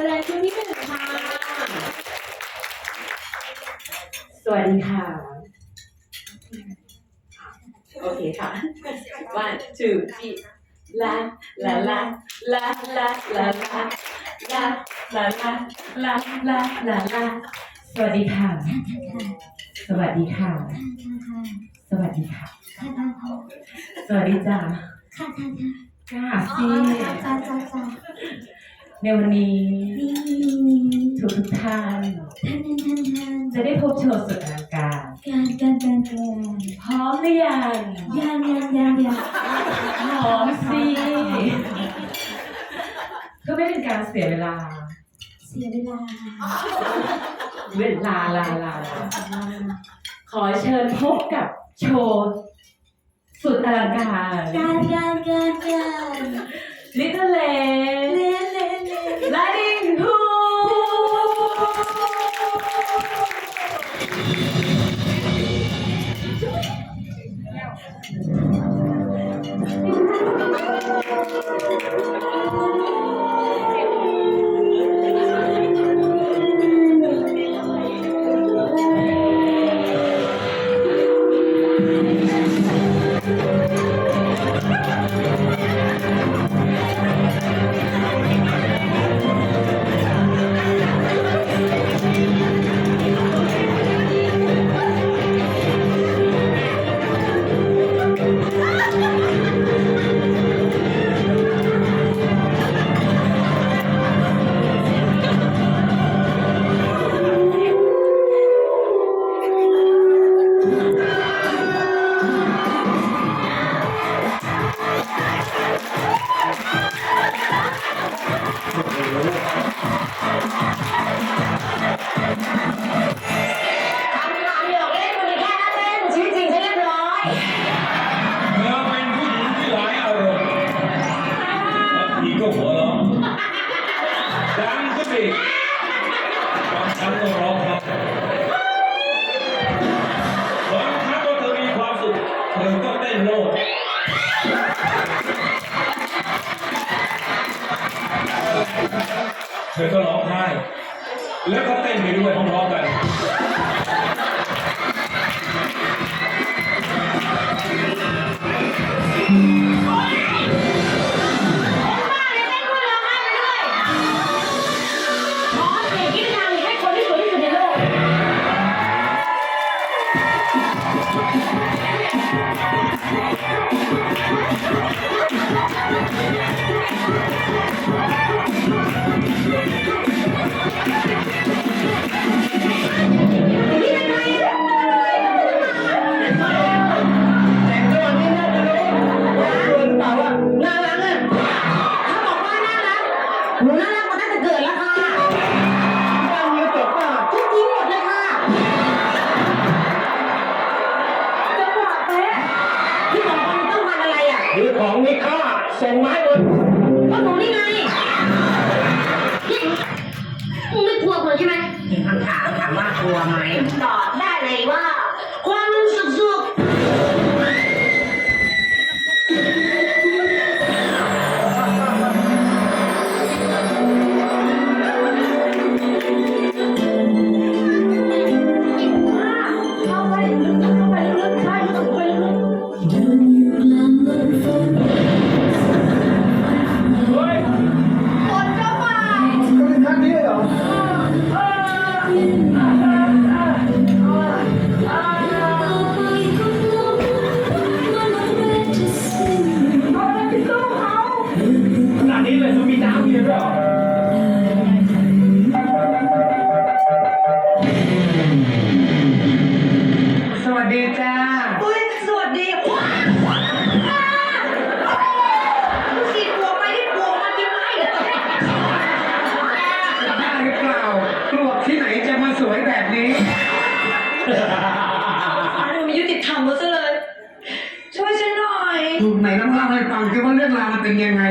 แสดงชุดที่หนึ่งค่ะ สวัสดีค่ะ โอเคค่ะ one two three ลาลาลาลาลาลาลาลาลาลาลาลาลาลาสวัสดีค่ะ สวัสดีค่ะ สวัสดีค่ะ สวัสดีจ้าจ้าซี ในวันนี้ทุกทุกๆท่านจะได้พบโชว์สุดอลังการพร้อมหรือยังพร้อมสิเพื่อไม่เป็นการเสียเวลาเวลาลาลาลาขอเชิญพบกับโชว์สุดอลังการ Little Lane อีกบางครั้งก็ร้องไห้บางครั้งก็เธอมีความสุขเธอก็เต้นโลดเธอก็ร้องไห้แล้วก็เต้นไปด้วยพร้อมๆกัน Wow. สวัสดีจ้า อุ้ยสวัสดีว้าวมึงฉีดปวกไปที่ปวกมากินไม้เหรอบ้าหรือเปล่าปลวกที่ไหนจะมาสวยแบบนี้ดูมียุติธรรมซะเลย ช่วยฉันหน่อย ถูกไหนต้องเล่าให้ฟังคือว่าเรื่องราวมันเป็นยังไง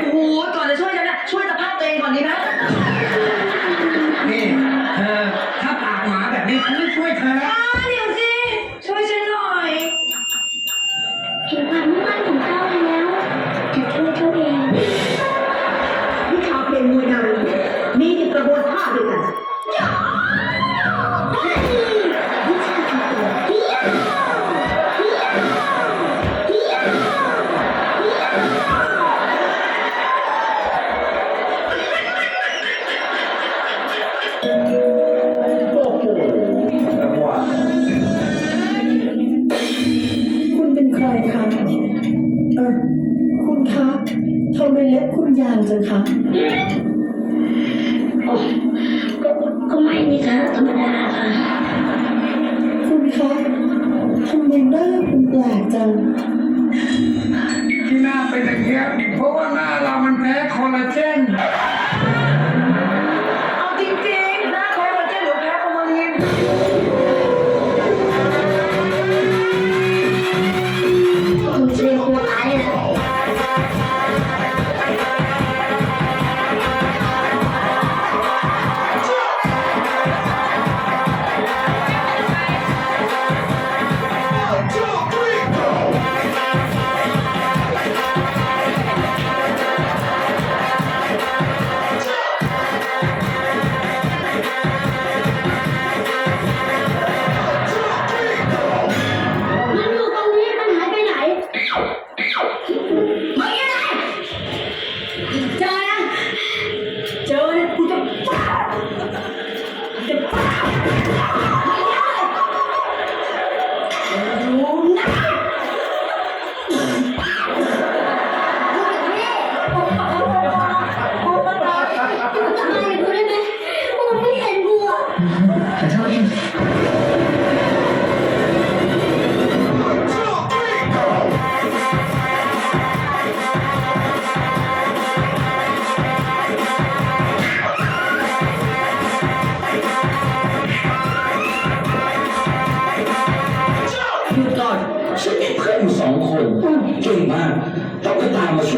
โอ้โหก่อนจะช่วยฉันนะช่วยสภาพตัวเองก่อนดีไหม ทำไมเล็บคุณยาวจังคะก็ก็ไม่นี่คะธรรมดาค่ะ คุณคะทำไมหน้าคุณแปลกจัง ที่หน้าเป็นอย่างเงี้ยเพราะว่าหน้าเรามันแพ้คอลลาเจน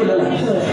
พูดแล้วล่ะ